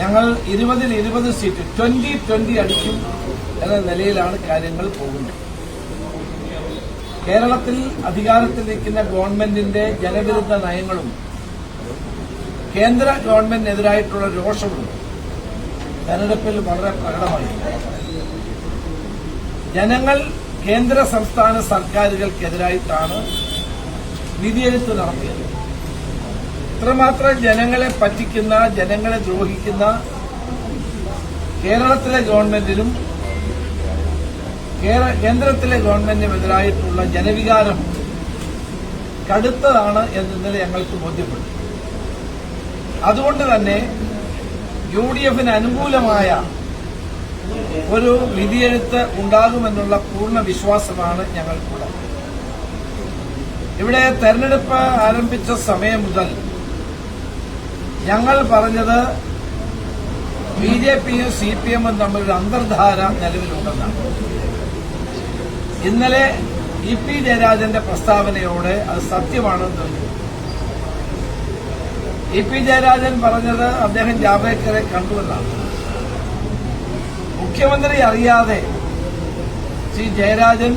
ഞങ്ങൾ ഇരുപതിൽ ഇരുപത് സീറ്റ് ട്വന്റി ട്വന്റി അടിക്കും എന്ന നിലയിലാണ് കാര്യങ്ങൾ പോകുന്നത്. കേരളത്തിൽ അധികാരത്തിൽ നിൽക്കുന്ന ഗവൺമെന്റിന്റെ ജനവിരുദ്ധ നയങ്ങളും കേന്ദ്ര ഗവൺമെന്റിനെതിരായിട്ടുള്ള രോഷവും തെരഞ്ഞെടുപ്പിൽ വളരെ പ്രകടമായി. ജനങ്ങൾ കേന്ദ്ര സംസ്ഥാന സർക്കാരുകൾക്കെതിരായിട്ടാണ് വിധിയെഴുത്ത് നടത്തിയത്. ഇത്രമാത്രം ജനങ്ങളെ പറ്റിക്കുന്ന ജനങ്ങളെ ദ്രോഹിക്കുന്ന കേരളത്തിലെ ഗവൺമെന്റിനും കേന്ദ്രത്തിലെ ഗവൺമെന്റിനുമെതിരായിട്ടുള്ള ജനവികാരം കടുത്തതാണ് എന്ന് ഇന്നലെ ഞങ്ങൾക്ക് ബോധ്യപ്പെട്ടു അതുകൊണ്ട് തന്നെ യു ഡി എഫിന് അനുകൂലമായ ഒരു വിധിയെഴുത്ത് ഉണ്ടാകുമെന്നുള്ള പൂർണ വിശ്വാസമാണ് ഞങ്ങൾക്കുള്ളത്. ഇവിടെ തെരഞ്ഞെടുപ്പ് ആരംഭിച്ച സമയം മുതൽ ഞങ്ങൾ പറഞ്ഞത് ബി ജെ പിയും സി പി എമ്മും തമ്മിലൊരു അന്തർധാര നിലവിലുണ്ടെന്നാണ്. ഇന്നലെ ഇ പി ജയരാജന്റെ പ്രസ്താവനയോടെ അത് സത്യമാണെന്ന് തെളിഞ്ഞു ഇ പി ജയരാജൻ പറഞ്ഞത് അദ്ദേഹം ജാവേക്കറെ കണ്ടുവെന്നാണ് മുഖ്യമന്ത്രി അറിയാതെ ശ്രീ ജയരാജൻ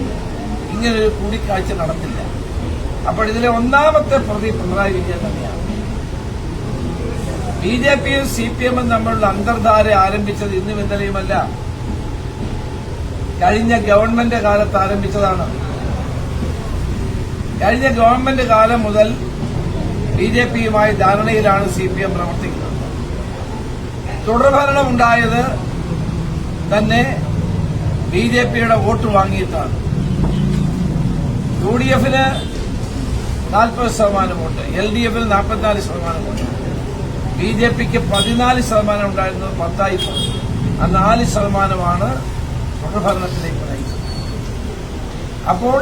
ഇങ്ങനൊരു കൂടിക്കാഴ്ച നടത്തില്ല. അപ്പോൾ ഇതിലെ ഒന്നാമത്തെ പ്രതി പിണറായി വിജയൻ തന്നെയാണ്. ബി ജെ പിയും സി പി എമ്മും തമ്മിലുള്ള അന്തർധാര ആരംഭിച്ചത് ഇന്നും ഇന്നലെയുമല്ല. കഴിഞ്ഞ ഗവൺമെന്റ് കാലത്ത് ആരംഭിച്ചതാണ്. കഴിഞ്ഞ ഗവൺമെന്റ് കാലം മുതൽ ബി ജെ പിയുമായി ധാരണയിലാണ് സി പി എം പ്രവർത്തിക്കുന്നത്. തുടർഭരണമുണ്ടായത് തന്നെ ബി ജെ പിയുടെ വോട്ട് വാങ്ങിയിട്ടാണ്. യു ഡി എഫിന് നാൽപ്പത് ശതമാനം വോട്ട് എൽ ഡി എഫിന് നാൽപ്പത്തിനാല് ശതമാനം വോട്ട്. ബി ജെ പിക്ക് പതിനാല് ശതമാനം ഉണ്ടായിരുന്നത് പത്തായി പോയി. ആ നാല് ശതമാനമാണ് തുടർഭരണത്തിലേക്ക് നയിച്ചത്. അപ്പോൾ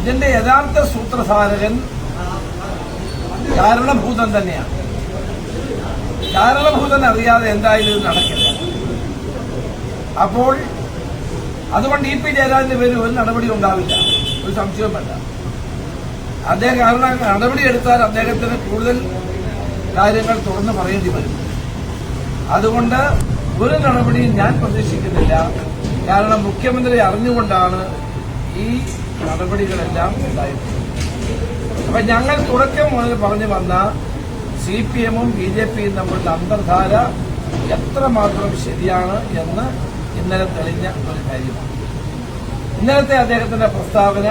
ഇതിന്റെ യഥാർത്ഥ സൂത്രധാരകൻ കാരണഭൂതൻ തന്നെയാണ്. കാരണഭൂതൻ അറിയാതെ എന്തായാലും ഇത് നടക്കില്ല. അപ്പോൾ അതുകൊണ്ട് ഇ പി ജയരാജന്റെ പേര് ഒരു നടപടി ഉണ്ടാവില്ല. ഒരു സംശയവും വേണ്ട അദ്ദേഹം കാരണം നടപടി എടുത്താൽ അദ്ദേഹത്തിന് കൂടുതൽ കാര്യങ്ങൾ തുറന്നു പറയേണ്ടി വരും. അതുകൊണ്ട് ഒരു നടപടിയും ഞാൻ പ്രതീക്ഷിക്കുന്നില്ല. കാരണം മുഖ്യമന്ത്രി അറിഞ്ഞുകൊണ്ടാണ് ഈ നടപടികളെല്ലാം ഉണ്ടായിട്ടുള്ളത് അപ്പൊ ഞങ്ങൾ തുടക്കം മുതൽ പറഞ്ഞു വന്ന സി പി എമ്മും ബി ജെ പിയും തമ്മിലുള്ള അന്തർധാര എത്രമാത്രം ശരിയാണ് എന്ന് ഇന്നലെ തെളിഞ്ഞ ഒരു കാര്യമാണ്. ഇന്നലത്തെ അദ്ദേഹത്തിന്റെ പ്രസ്താവന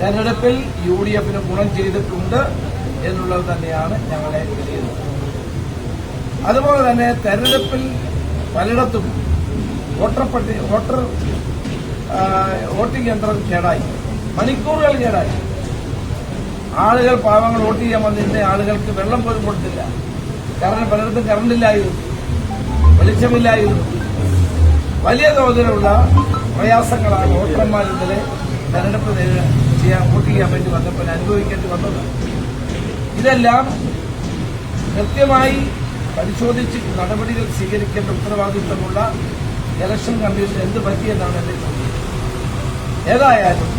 തെരഞ്ഞെടുപ്പിൽ യു ഡി എഫിന് ഗുണം ചെയ്തിട്ടുണ്ട്. എന്നുള്ളത് തന്നെയാണ് ഞങ്ങളെ വിലയിരുത്തുന്നത് അതുപോലെ തന്നെ തെരഞ്ഞെടുപ്പിൽ പലയിടത്തും വോട്ടർ പട്ടി വോട്ടർ വോട്ടിംഗ് യന്ത്രം കേടായി. മണിക്കൂറുകൾ കേടായി. ആളുകൾ പാവങ്ങൾ വോട്ട് ചെയ്യാൻ വന്നിരുന്ന ആളുകൾക്ക് വെള്ളം പോലും കൊടുത്തില്ല. കാരണം പലയിടത്തും കറണ്ടില്ലായിരുന്നു. വെളിച്ചമില്ലായിരുന്നു. വലിയ തോതിലുള്ള പ്രയാസങ്ങളാണ് വോട്ടർമാർ ഇന്നലെ തെരഞ്ഞെടുപ്പ് ചെയ്യാൻ വോട്ട് ചെയ്യാൻ വേണ്ടി വന്നപ്പോൾ അനുഭവിക്കേണ്ടി വന്നത്. ഇതെല്ലാം കൃത്യമായി പരിശോധിച്ച് നടപടികൾ സ്വീകരിക്കേണ്ട ഉത്തരവാദിത്തമുള്ള ഇലക്ഷൻ കമ്മീഷൻ എന്ത് പറ്റിയെന്നാണ് എന്റെ ചോദ്യം. ഏതായാലും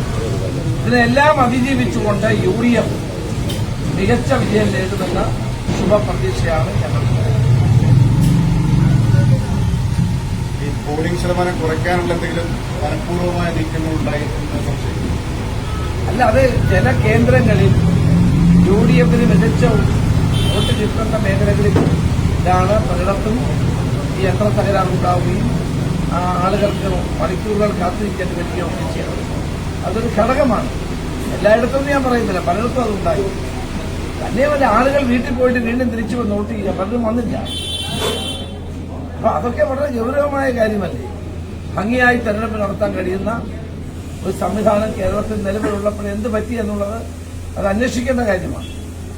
ഇതിനെല്ലാം അതിജീവിച്ചുകൊണ്ട് യു ഡി എഫ് മികച്ച വിജയം നേടുമെന്ന ശുഭപ്രതീക്ഷയാണ് ഞങ്ങൾക്ക് ഈ പോളിംഗ് ശതമാനം കുറയ്ക്കാനുള്ള എന്തെങ്കിലും മനഃപൂർവമായ നീക്കങ്ങൾ ഉണ്ടായി എന്ന് അല്ല അത് ചില കേന്ദ്രങ്ങളിൽ യു ഡി എഫിന് മികച്ച വോട്ട് കിട്ടുന്ന മേഖലകളിൽ ഇതാണ് പലയിടത്തും ഈ യന്ത്ര തകരാറുണ്ടാവുകയും ആ ആളുകൾക്ക് മണിക്കൂറുകൾ കാത്തിരിക്കേണ്ടി വരികയും ഒക്കെ ചെയ്യണം അതൊരു ഘടകമാണ്. എല്ലായിടത്തും ഞാൻ പറയുന്നില്ല. പലയിടത്തും അതുണ്ടായി തന്നെയല്ല ആളുകൾ വീട്ടിൽ പോയിട്ട് വീണ്ടും തിരിച്ചു വന്ന് വോട്ട് ചെയ്യുക. പലരും വന്നില്ല. അപ്പൊ അതൊക്കെ വളരെ ഗൗരവമായ കാര്യമല്ലേ? ഭംഗിയായി തെരഞ്ഞെടുപ്പ് നടത്താൻ കഴിയുന്ന ഒരു സംവിധാനം കേരളത്തിൽ നിലവിലുള്ളപ്പോൾ എന്ത് പറ്റി എന്നുള്ളത് അത് അന്വേഷിക്കേണ്ട കാര്യമാണ്.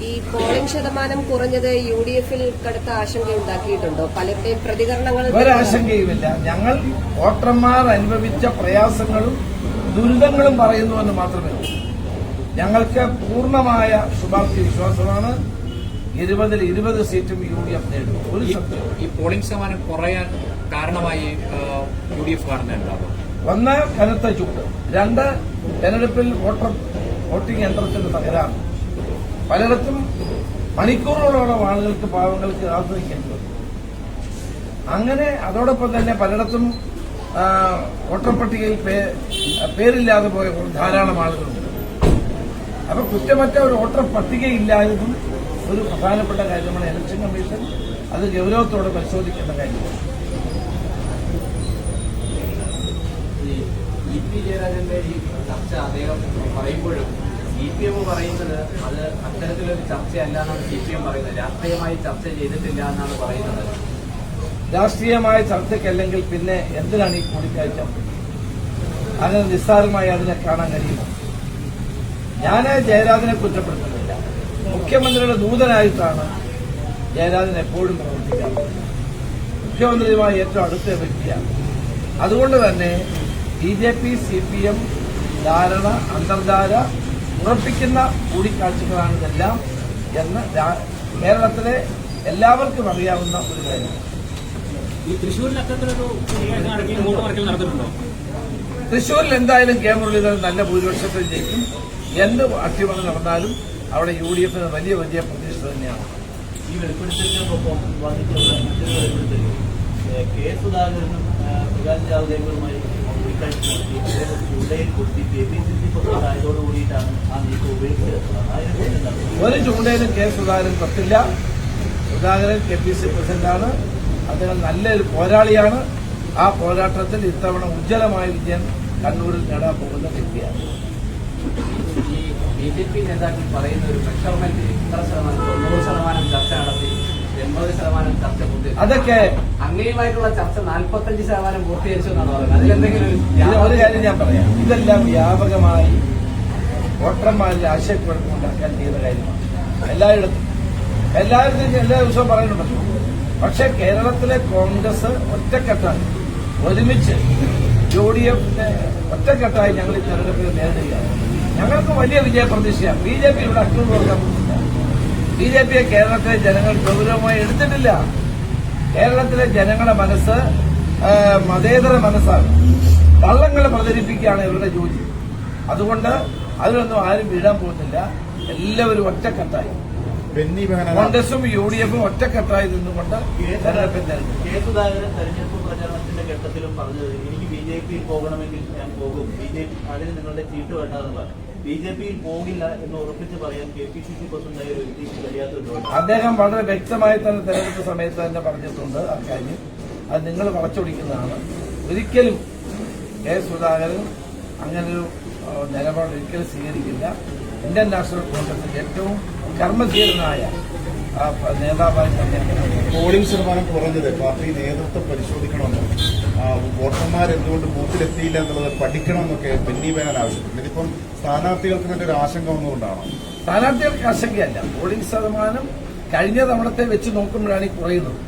ഈ പോളിംഗ് ശതമാനം കുറഞ്ഞത് യു ഡി എഫിൽ കടുത്ത ആശങ്ക ഉണ്ടാക്കിയിട്ടുണ്ടോ? പലരുടെയും പ്രതികരണങ്ങൾ ഒരാശങ്കയുമില്ല ഞങ്ങൾ വോട്ടർമാർ അനുഭവിച്ച പ്രയാസങ്ങളും ദുരിതങ്ങളും പറയുന്നുവെന്ന് മാത്രമേ ഉള്ളൂ. ഞങ്ങൾക്ക് പൂർണമായ ശുഭാപ്തി വിശ്വാസമാണ്. ഇരുപതിൽ ഇരുപത് സീറ്റും യു ഡി എഫ് നേടും. ഒരു ഈ- സത്യം. ഈ പോളിംഗ് ശതമാനം കുറയാൻ കാരണമായി യു ഡി എഫ് ഉണ്ടാകും ഒന്ന് കനത്ത ചൂട്. രണ്ട് തെരഞ്ഞെടുപ്പിൽ വോട്ടർ വോട്ടിംഗ് യന്ത്രത്തിന്റെ തകരാറ്. പലയിടത്തും മണിക്കൂറുകളോളം ആളുകൾക്ക് പാവങ്ങൾക്ക് ആസ്വദിക്കേണ്ടി വന്നു അങ്ങനെ അതോടൊപ്പം തന്നെ പലയിടത്തും വോട്ടർപട്ടികയിൽ പേരില്ലാതെ പോയ ധാരാളം ആളുകളുണ്ട്. അപ്പൊ കുറ്റമറ്റ ഒരു വോട്ടർ ഒരു പ്രധാനപ്പെട്ട കാര്യമാണ് ഇലക്ഷൻ കമ്മീഷൻ അത് ഗൗരവത്തോടെ പരിശോധിക്കേണ്ട കാര്യമാണ്. ഇ പി ജയരാജന്റെ ഈ ചർച്ച അദ്ദേഹം പറയുമ്പോഴും സി പി എം പറയുന്നത് അത് അത്തരത്തിലൊരു ചർച്ചയല്ല എന്നാണ് സി പി എം പറയുന്നത്. രാഷ്ട്രീയമായി ചർച്ച ചെയ്തിട്ടില്ല എന്നാണ് പറയുന്നത്. രാഷ്ട്രീയമായ ചർച്ചയ്ക്കല്ലെങ്കിൽ പിന്നെ എന്തിനാണ് ഈ കൂടിക്കാഴ്ച? അങ്ങനെ നിസ്സാരമായി അതിനെ കാണാൻ കഴിയുമോ? ഞാൻ ജയരാജനെ കുറ്റപ്പെടുത്തുന്നില്ല. മുഖ്യമന്ത്രിയുടെ ദൂതനായിട്ടാണ് ജയരാജൻ എപ്പോഴും പ്രവർത്തിക്കാറുള്ളത്. മുഖ്യമന്ത്രിയുമായി ഏറ്റവും അടുത്ത വ്യക്തിയാണ്. അതുകൊണ്ട് തന്നെ B J P C P M ധാരണ അന്തർധാര ഉറപ്പിക്കുന്ന കൂടിക്കാഴ്ചകളാണ് ഇതെല്ലാം എന്ന് കേരളത്തിലെ എല്ലാവർക്കും അറിയാവുന്ന ഒരു കാര്യം. തൃശ്ശൂരിൽ എന്തായാലും കെ മുരളീധരൻ നല്ല ഭൂരിപക്ഷത്തിൽ ജയിക്കും. എന്ത് അട്ടിമറി നടന്നാലും അവിടെ യു ഡി എഫിന് വലിയ വലിയ പ്രതീക്ഷ തന്നെയാണ്. ഈ വെളിപ്പെടുത്തലിനൊപ്പം വന്നിട്ടുള്ള മറ്റൊരു വെളിപ്പെടുത്തൽ ഏഹ് കെ സുധാകരനും ഏഹ് പ്രകാശ് ജാവ്ദേക്കറുമായി ഒരു ചൂണ്ടയിലും കെ സുധാകരൻ തൊട്ടില്ല സുധാകരൻ കെ പി സി പ്രസിഡന്റാണ്. അദ്ദേഹം നല്ലൊരു പോരാളിയാണ്. ആ പോരാട്ടത്തിൽ ഇത്തവണ ഉജ്ജ്വലമായ വിജയം കണ്ണൂരിൽ നേടാൻ പോകുന്ന വ്യക്തിയാണ്. ബി ജെ പി നേതാക്കൾ പറയുന്ന ഒരു പ്രക്ഷോഭത്തിൽ ഇത്ര ശതമാനം തൊണ്ണൂറ് ശതമാനം ചർച്ച നടത്തി. എൺപത് ശതമാനം ചർച്ച പൂർത്തീകരിച്ചു അതൊക്കെ അങ്ങനെയുമായിട്ടുള്ള ചർച്ച നാൽപ്പത്തഞ്ച് ശതമാനം പൂർത്തീകരിച്ചു എന്നാണ് പറയുന്നത്. അതിലെന്തെങ്കിലും ഒരു ഒരു കാര്യം ഞാൻ പറയാം. ഇതെല്ലാം വ്യാപകമായി വോട്ടർമാരിൽ ആശയക്കുഴപ്പം ഉണ്ടാക്കാൻ ചെയ്ത കാര്യമാണ്. എല്ലായിടത്തും. എല്ലായിടത്തും എല്ലാ ദിവസവും പറയുന്നുണ്ടല്ലോ. പക്ഷെ കേരളത്തിലെ കോൺഗ്രസ് ഒറ്റക്കെട്ടായി. ഒരുമിച്ച് യു ഡി എഫിന്റെ ഒറ്റക്കെട്ടായി ഞങ്ങൾ ഈ തെരഞ്ഞെടുപ്പിൽ നേരിടുകയാണ്. ഞങ്ങൾക്ക് വലിയ വിജയപ്രതീക്ഷയാണ്. ബി ജെ പി ഇവിടെ അക്രമം പോകുന്നില്ല ബി ജെ പിയെ കേരളത്തിലെ ജനങ്ങൾ ഗൗരവമായി എടുത്തിട്ടില്ല. കേരളത്തിലെ ജനങ്ങളുടെ മനസ്സ് മതേതര മനസ്സാണ്. കള്ളങ്ങൾ പ്രചരിപ്പിക്കുകയാണ് ഇവരുടെ ജോലി. അതുകൊണ്ട് അതിലൊന്നും ആരും വീഴാൻ പോകുന്നില്ല. എല്ലാവരും ഒറ്റക്കെട്ടായി. ബെന്നി ബെഹനാൻ കോൺഗ്രസും യു ഡി എഫും ഒറ്റക്കെട്ടായി നിന്നുകൊണ്ട് തെരഞ്ഞെടുപ്പിൽ തെരഞ്ഞെടുക്കും കെ സുധാകരൻ തെരഞ്ഞെടുപ്പ് പ്രചാരണത്തിന്റെ ഘട്ടത്തിലും പറഞ്ഞത് എനിക്ക് ബി ജെ പിയിൽ പോകണമെങ്കിൽ ഞാൻ പോകും. ബി ജെ പി അതിന് നിങ്ങളുടെ ചീട്ട് വേണ്ടെന്ന് പറഞ്ഞു ബി ജെ പിയിൽ പോകില്ല എന്ന് ഉറപ്പിച്ച് പറയാൻ കെ പി സി സി പ്രസിഡന്റായ ഒരു വ്യക്തിക്ക് കഴിയാത്തതുകൊണ്ട് അദ്ദേഹം വളരെ വ്യക്തമായി തന്നെ തെരഞ്ഞെടുപ്പ് സമയത്ത് തന്നെ പറഞ്ഞിട്ടുണ്ട് ആ കാര്യം അത് നിങ്ങൾ വളച്ചൊടിക്കുന്നതാണ്. ഒരിക്കലും കെ സുധാകരൻ അങ്ങനൊരു നിലപാട് ഒരിക്കലും സ്വീകരിക്കില്ല. ഇന്ത്യൻ നാഷണൽ കോൺഗ്രസിന്റെ ഏറ്റവും കർമ്മധീരനായ നേതാവായി പോളിംഗ് ശതമാനം കുറഞ്ഞത്. പാർട്ടി നേതൃത്വം പരിശോധിക്കണമെന്നും. വോട്ടർമാർ എന്തുകൊണ്ട് ബൂത്തിലെത്തിയില്ല എന്നുള്ളത് പഠിക്കണമെന്നൊക്കെ ബെന്നി ബാനൻ ആവശ്യപ്പെട്ടു. ഇതിപ്പം സ്ഥാനാർത്ഥികൾക്ക് തന്നെ ഒരു ആശങ്ക വന്നുകൊണ്ടാണ്? സ്ഥാനാർത്ഥികൾക്ക് ആശങ്കയല്ല. പോളിംഗ് ശതമാനം കഴിഞ്ഞ തവണത്തെ വെച്ച് നോക്കുമ്പോഴാണ് ഈ കുറയുന്നത്.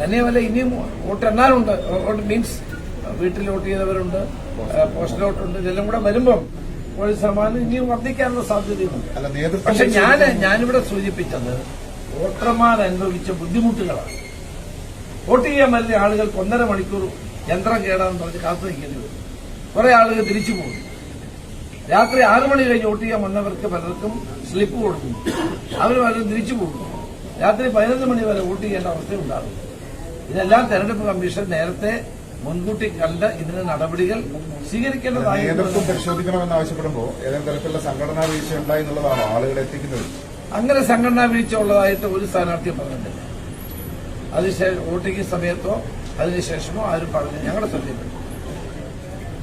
തന്നെയുമല്ല ഇനിയും വോട്ട് എണ്ണാനുണ്ട് വോട്ട് മീൻസ് വീട്ടിൽ വോട്ട് ചെയ്തവരുണ്ട് പോസ്റ്റൽ വോട്ടുണ്ട് ഇതെല്ലാം കൂടെ വരുമ്പം പോളിംഗ് ശതമാനം ഇനിയും വർദ്ധിക്കാനുള്ള സാധ്യതയുണ്ട്. പക്ഷെ ഞാൻ. ഞാനിവിടെ സൂചിപ്പിച്ചത് വോട്ടർമാർ അനുഭവിച്ച ബുദ്ധിമുട്ടുകളാണ്. വോട്ട് ചെയ്യാൻ വരുന്ന ആളുകൾക്ക് ഒന്നര മണിക്കൂർ യന്ത്രം കേടാന്ന് പറഞ്ഞ് കാത്തു നിൽക്കേണ്ടി വരും. കുറെ ആളുകൾ തിരിച്ചു പോകും. രാത്രി ആറു മണി കഴിഞ്ഞ് വോട്ട് ചെയ്യാൻ വന്നവർക്ക് പലർക്കും സ്ലിപ്പ് കൊടുക്കും. അവർ പലരും തിരിച്ചു പോകും. രാത്രി പതിനൊന്ന് മണി വരെ വോട്ട് ചെയ്യേണ്ട അവസ്ഥയുണ്ടാകും. ഇതെല്ലാം തെരഞ്ഞെടുപ്പ് കമ്മീഷൻ നേരത്തെ മുൻകൂട്ടി കണ്ട് ഇതിന് നടപടികൾ സ്വീകരിക്കേണ്ടതായി നേതൃത്വം പരിശോധിക്കണമെന്ന് ആവശ്യപ്പെടുമ്പോൾ ഏതെങ്കിലും തരത്തിലുള്ള സംഘടനാ വീഴ്ച ഉണ്ടായി എന്നുള്ളതാണോ ആളുകളെ എത്തിക്കുന്നത്. അങ്ങനെ സംഘടനാ വീഴ്ച ഉള്ളതായിട്ട് ഒരു സ്ഥാനാർത്ഥിയും പറഞ്ഞിട്ടില്ല. അതിനുശേഷം വോട്ടിംഗ് സമയത്തോ അതിനുശേഷമോ ആരും പറഞ്ഞു ഞങ്ങളുടെ ശ്രദ്ധയിൽപ്പെട്ടു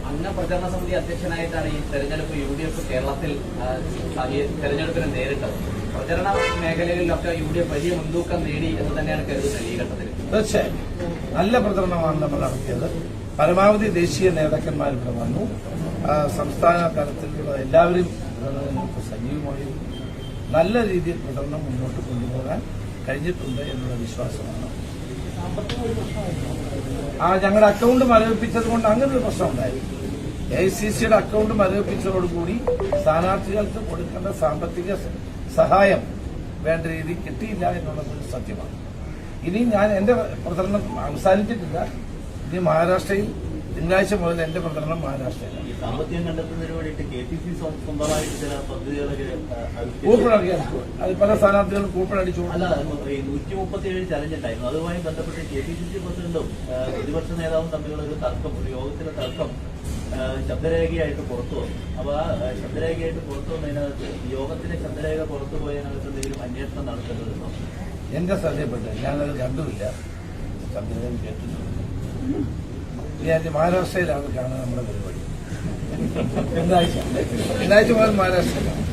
അന്ന പ്രചരണ സമിതി അധ്യക്ഷനായിട്ടാണ് ഈ തെരഞ്ഞെടുപ്പ് യു ഡി എഫ് കേരളത്തിൽ തെരഞ്ഞെടുപ്പിനെ നേരിട്ടത്. പ്രചരണ മേഖലകളിലൊക്കെ യു ഡി എഫ് വലിയ മുൻതൂക്കം നേടി എന്ന് തന്നെയാണ് കരുതുന്നത് ഈ ഘട്ടത്തിൽ. തീർച്ചയായും. നല്ല പ്രചരണമാണ് നമ്മൾ നടത്തിയത് പരമാവധി ദേശീയ നേതാക്കന്മാർ ഇവിടെ വന്നു. സംസ്ഥാന തലത്തിലുള്ള എല്ലാവരും സജീവമായി നല്ല രീതിയിൽ പ്രചരണം മുന്നോട്ട് കൊണ്ടുപോകാൻ കഴിഞ്ഞിട്ടുണ്ട് എന്നുള്ള വിശ്വാസമാണ്. ആ ഞങ്ങളുടെ അക്കൗണ്ട് മരവിപ്പിച്ചത് കൊണ്ട് അങ്ങനെ ഒരു പ്രശ്നം ഉണ്ടായി. എ ഐ സി സിയുടെ അക്കൗണ്ട് മരവിപ്പിച്ചതോടുകൂടി സ്ഥാനാർത്ഥികൾക്ക് കൊടുക്കേണ്ട സാമ്പത്തിക സഹായം വേണ്ട രീതിയിൽ കിട്ടിയില്ല എന്നുള്ളത് സത്യമാണ്. ഇനി ഞാൻ എന്റെ പ്രചരണം അവസാനിച്ചിട്ടില്ല. ഇനി മഹാരാഷ്ട്രയിൽ തിങ്കളാഴ്ച മുതൽ എന്റെ പ്രചരണം മഹാരാഷ്ട്രയിലാണ്. ഈ സാമ്പത്തികം കണ്ടെത്തുന്നതിന് വേണ്ടിയിട്ട് കെ പി സി സ്വന്തമായിട്ട് ചില പദ്ധതികളൊക്കെ അത് പല സ്ഥാനാർത്ഥികളും കൂപ്പണടിച്ചു അല്ല ഈ നൂറ്റി മുപ്പത്തി ഏഴ് ചലഞ്ച് ഉണ്ടായിരുന്നു അതുമായി ബന്ധപ്പെട്ട് കെ പി സി സി പ്രസിഡന്റും പ്രതിപക്ഷ നേതാവും തമ്മിലുള്ള ഒരു തർക്കം ഒരു യോഗത്തിലെ തർക്കം ശബ്ദരേഖയായിട്ട് പുറത്തു വന്നു. അപ്പൊ ആ ശബ്ദരേഖയായിട്ട് പുറത്തു വന്നതിനകത്ത് യോഗത്തിന്റെ ശബ്ദരേഖ പുറത്തു പോയതിനകത്ത് എന്തെങ്കിലും അന്വേഷണം നടത്തേണ്ടതുണ്ടോ? എന്റെ ശ്രദ്ധയപ്പെട്ട് ഞാനത് കണ്ടുമില്ല. ശബ്ദരേഖ കേട്ടിട്ടുണ്ട്. ഞാൻ മഹാരാഷ്ട്രയിലാണ് കാണുന്നത് നമ്മുടെ പരിപാടി. എന്താഴ്ച എന്താഴ്ച മുതൽ മഹാരാഷ്ട്രയിലാണ്